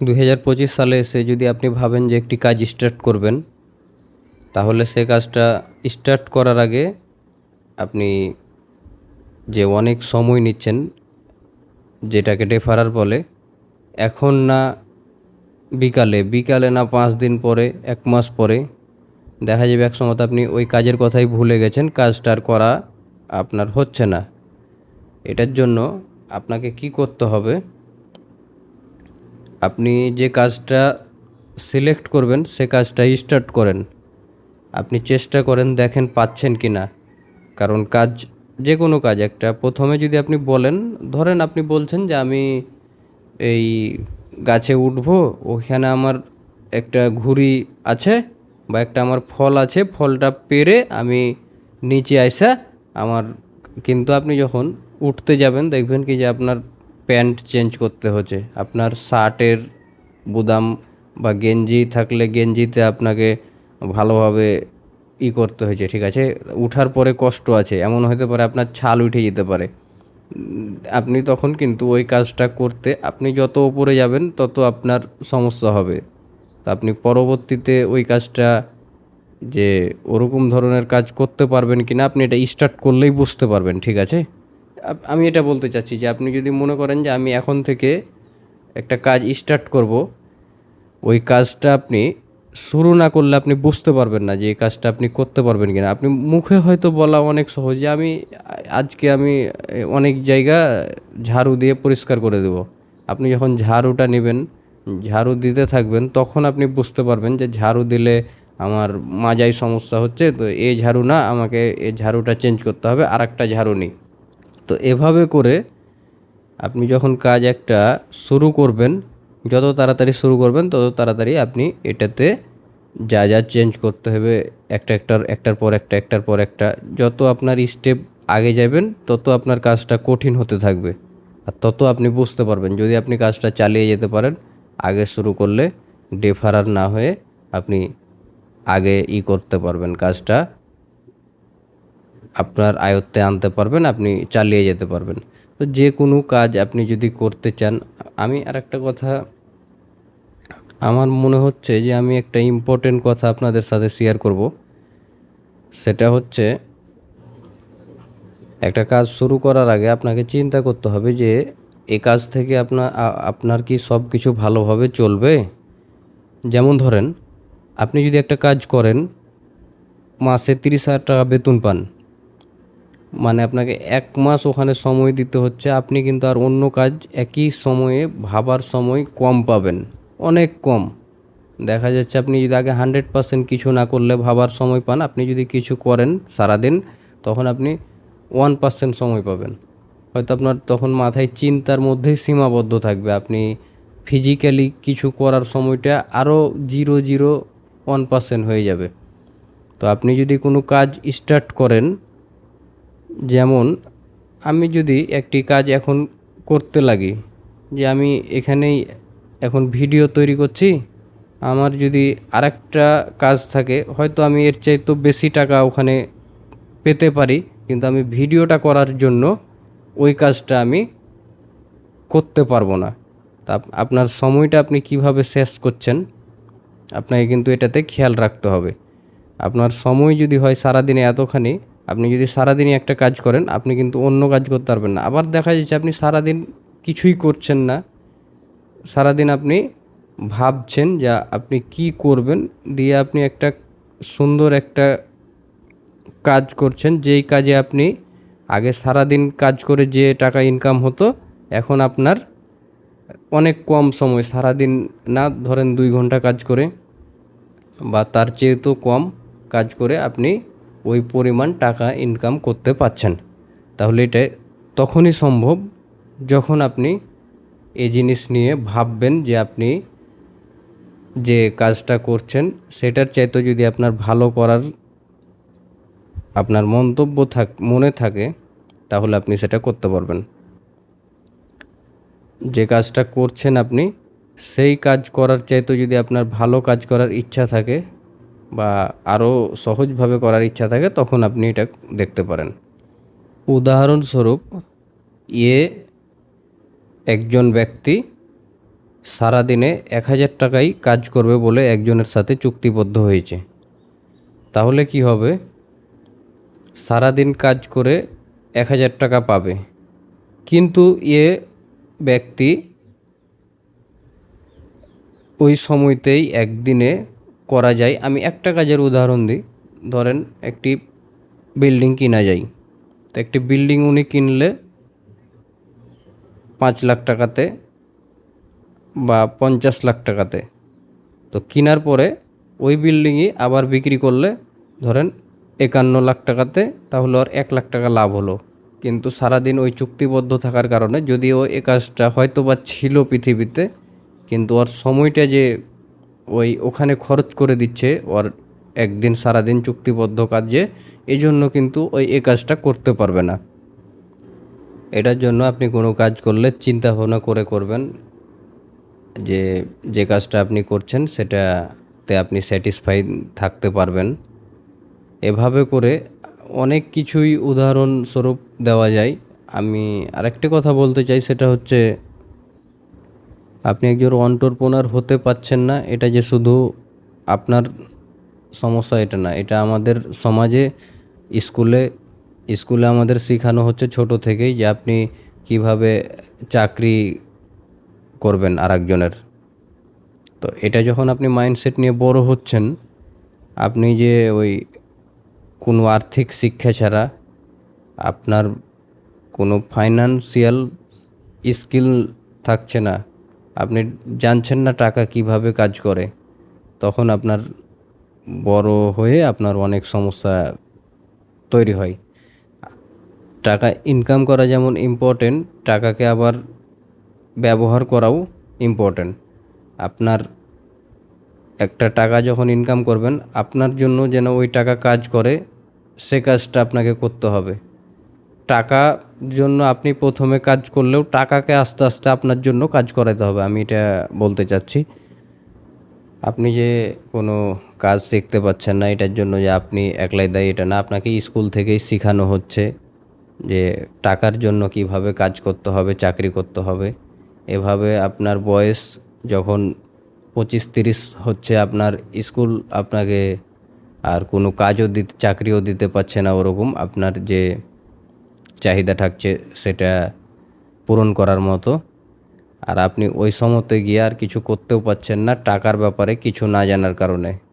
দুই হাজার পঁচিশ সালে এসে যদি আপনি ভাবেন যে একটি কাজ স্টার্ট করবেন, তাহলে সে কাজটা স্টার্ট করার আগে আপনি যে অনেক সময় নিচ্ছেন, যেটাকে ডেফারার বলে, এখন না বিকালে বিকালে না পাঁচ দিন পরে, এক মাস পরে, দেখা যাবে এক সময় আপনি ওই কাজের কথাই ভুলে গেছেন, কাজটা আর করা আপনার হচ্ছে না। এটার জন্য আপনাকে কি করতে হবে? আপনি যে কাজটা সিলেক্ট করবেন, সে কাজটা স্টার্ট করেন। আপনি চেষ্টা করেন দেখেন পাচ্ছেন কি না কারণ কাজ যে কোনো কাজ, একটা প্রথমে যদি আপনি বলেন, ধরেন আপনি বলছেন যে আমি এই গাছে উঠবো ওখানে আমার একটা ঘুড়ি আছে বা একটা আমার ফল আছে, ফলটা পেরে আমি নিচে আইসা আমার, কিন্তু আপনি যখন উঠতে যাবেন, দেখবেন কি যে আপনার প্যান্ট চেঞ্জ করতে হচ্ছে। আপনার শার্টের বুদাম বা গেঞ্জি থাকলে গেঞ্জিতে আপনাকে ভালোভাবে ই করতে হয়েছে, ঠিক আছে? উঠার পরে কষ্ট আছে, এমন হতে পারে আপনার ছাল উঠে যেতে পারে। আপনি তখন কিন্তু ওই কাজটা করতে, আপনি যত উপরে যাবেন তত আপনার সমস্যা হবে। তা আপনি পরবর্তীতে ওই কাজটা যে ওরকম ধরনের কাজ করতে পারবেন কি না আপনি এটা স্টার্ট করলেই বুঝতে পারবেন, ঠিক আছে? আমি এটা বলতে চাচ্ছি যে আপনি যদি মনে করেন যে আমি এখন থেকে একটা কাজ স্টার্ট করব, ওই কাজটা আপনি শুরু না করলে আপনি বুঝতে পারবেন না যে এই কাজটা আপনি করতে পারবেন কিনা। আপনি মুখে হয়তো বলা অনেক সহজ যে আমি আজকে আমি অনেক জায়গা ঝাড়ু দিয়ে পরিষ্কার করে দেব। আপনি যখন ঝাড়ুটা নেবেন, ঝাড়ু দিতে থাকবেন, তখন আপনি বুঝতে পারবেন যে ঝাড়ু দিলে আমার মাজায় সমস্যা হচ্ছে, তো এই ঝাড়ু না, আমাকে এই ঝাড়ুটা চেঞ্জ করতে হবে আর একটা ঝাড়ু নিই। তো এভাবে করে আপনি যখন কাজ একটা শুরু করবেন, যত তাড়াতাড়ি শুরু করবেন, তত তাড়াতাড়ি আপনি এটাতে যা যা চেঞ্জ করতে হবে, একটা একটার একটার পর একটা, একটার পর একটা, যত আপনার স্টেপ আগে যাবেন, তত আপনার কাজটা কঠিন হতে থাকবে। আর তত আপনি বুঝতে পারবেন, যদি আপনি কাজটা চালিয়ে যেতে পারেন, আগে শুরু করলে ডেফারার না হয়ে আপনি আগে ই করতে পারবেন কাজটা। আপনার আয়ত্তে আনতে পারবেন, আপনি চালিয়ে যেতে পারবেন। তো যে কোনো কাজ আপনি যদি করতে চান, আমি আর একটা কথা, আমার মনে হচ্ছে যে আমি একটা ইম্পর্টেন্ট কথা আপনাদের সাথে শেয়ার করব। সেটা হচ্ছে, একটা কাজ শুরু করার আগে আপনাকে চিন্তা করতে হবে যে এই কাজ থেকে আপনার আপনার কি সব কিছু ভালোভাবে চলবে? যেমন ধরেন, আপনি যদি একটা কাজ করেন, মাসে তিরিশ হাজার টাকা বেতন পান। মানে আপনাকে এক মাস ওখানে সময় দিতে হচ্ছে, আপনি কিন্তু আর অন্য কাজ একই সময়ে ভাবার সময় কম পাবেন, অনেক কম। দেখা যাচ্ছে আপনি যদি আগে হান্ড্রেড পার্সেন্ট কিছু না করলে ভাবার সময় পান, আপনি যদি কিছু করেন সারাদিন, তখন আপনি ওয়ান পার্সেন্ট সময় পাবেন। হয়তো আপনার তখন মাথায় চিন্তার মধ্যেই সীমাবদ্ধ থাকবে, আপনি ফিজিক্যালি কিছু করার সময়টা আরও জিরো জিরো ওয়ান পার্সেন্ট হয়ে যাবে। তো আপনি যদি কোনো কাজ স্টার্ট করেন যেমন আমি যদি একটি কাজ এখন করতে লাগি, যে আমি এখানেই এখন ভিডিও তৈরি করছি, আমার যদি আরেকটা কাজ থাকে, হয়তো আমি এর চাইতে বেশি টাকা ওখানে পেতে পারি, কিন্তু আমি ভিডিওটা করার জন্য ওই কাজটা আমি করতে পারব না। তা আপনার সময়টা আপনি কীভাবে শেষ করছেন, আপনাকে কিন্তু এটাতে খেয়াল রাখতে হবে। আপনার সময় যদি হয় সারাদিনে এতখানি আপনি যদি সারাদিনই একটা কাজ করেন, আপনি কিন্তু অন্য কাজ করতে পারবেন না। আবার দেখা যাচ্ছে আপনি সারাদিন কিছুই করছেন না। সারাদিন আপনি ভাবছেন যে আপনি কি করবেন, দিয়ে আপনি একটা সুন্দর একটা কাজ করছেন। যেই কাজে আপনি আগে সারাদিন কাজ করে যে টাকা ইনকাম হতো, এখন আপনার অনেক কম সময় সারাদিন না, ধরেন দুই ঘণ্টা কাজ করে বা তার চেয়ে তো কম কাজ করে আপনি ওই পরিমাণ টাকা ইনকাম করতে পারছেন। তাহলে এটা তখনই সম্ভব যখন আপনি এই জিনিস নিয়ে ভাববেন যে আপনি যে কাজটা করছেন, সেটার চাইতে যদি আপনার ভালো করার আপনার মন্তব্য থাক, মনে থাকে, তাহলে আপনি সেটা করতে পারবেন। যে কাজটা করছেন আপনি, সেই কাজ করার চাইতে যদি আপনার ভালো কাজ করার ইচ্ছা থাকে বা আরও সহজভাবে করার ইচ্ছা থাকে, তখন আপনি এটা দেখতে পারেন। উদাহরণস্বরূপ ইয়ে একজন ব্যক্তি সারাদিনে এক হাজার টাকাই কাজ করবে বলে একজনের সাথে চুক্তিবদ্ধ হয়েছে। তাহলে কি হবে? সারাদিন কাজ করে এক হাজার টাকা পাবে। কিন্তু এ ব্যক্তি ওই সময়তেই একদিনে করা যায়। আমি একটা কাজের উদাহরণ দিই। ধরেন একটি বিল্ডিং কিনা যায় তো একটি বিল্ডিং উনি কিনলে পাঁচ লাখ টাকাতে বা পঞ্চাশ লাখ টাকাতে। তো কেনার পরে ওই বিল্ডিংই আবার বিক্রি করলে ধরেন একান্ন লাখ টাকাতে তাহলে ওর এক লাখ টাকা লাভ হলো। কিন্তু সারাদিন ওই চুক্তিবদ্ধ থাকার কারণে যদি যদিও এ কাজটা হয়তো বা ছিল পৃথিবীতে, কিন্তু ওর সময়টা যে ওই ওখানে খরচ করে দিচ্ছে ওর একদিন সারাদিন চুক্তিবদ্ধ কাজে এই জন্য কিন্তু ওই এ কাজটা করতে পারবে না। এটার জন্য আপনি কোনো কাজ করলে চিন্তা ভাবনা করে করবেন যে যে কাজটা আপনি করছেন সেটাতে আপনি স্যাটিসফাই থাকতে পারবেন। এভাবে করে অনেক কিছুই উদাহরণস্বরূপ দেওয়া যায়। আমি আরেকটি কথা বলতে চাই, সেটা হচ্ছে আপনি একজন অন্টারপ্রনার হতে পাচ্ছেন না, এটা যে শুধু আপনার সমস্যা এটা না, এটা আমাদের সমাজে, স্কুলে স্কুলে আমাদের শেখানো হচ্ছে ছোট থেকেই যে আপনি কীভাবে চাকরি করবেন আরেকজনের। তো এটা যখন আপনি মাইন্ডসেট নিয়ে বড় হচ্ছেন, আপনি যে ওই কোনো আর্থিক শিক্ষা ছাড়া আপনার কোনো ফাইনান্সিয়াল স্কিল থাকছে না আপনি জানছেন না টাকা কীভাবে কাজ করে, তখন আপনার বড় হয়ে আপনার অনেক সমস্যা তৈরি হয়। টাকা ইনকাম করা যেমন ইম্পর্টেন্ট টাকাকে আবার ব্যবহার করাও ইম্পর্টেন্ট আপনার একটা টাকা যখন ইনকাম করবেন, আপনার জন্য যেন ওই টাকা কাজ করে, সে কাজটা আপনাকে করতে হবে। টাকা জন্য আপনি প্রথমে কাজ করলেও টাকাকে আস্তে আস্তে আপনার জন্য কাজ করাতে হবে, আমি এটা বলতে চাচ্ছি। আপনি যে কোনো কাজ শিখতে পাচ্ছেন না, এটার জন্য যে আপনি একলাই দায়ী, এটা না, আপনাকে স্কুল থেকেই শেখানো হচ্ছে যে টাকার জন্য কীভাবে কাজ করতে হবে, চাকরি করতে হবে। এভাবে আপনার বয়স যখন পঁচিশ তিরিশ হচ্ছে, আপনার স্কুল আপনাকে আর কোনো কাজও দিতে, চাকরিও দিতে পারছে না ওরকম, আপনার যে চাহিদা থাকছে সেটা পূরণ করার মতো। আর আপনি ওই সমতে গিয়ে আর কিছু করতেও পারছেন না, টাকার ব্যাপারে কিছু না জানার কারণে।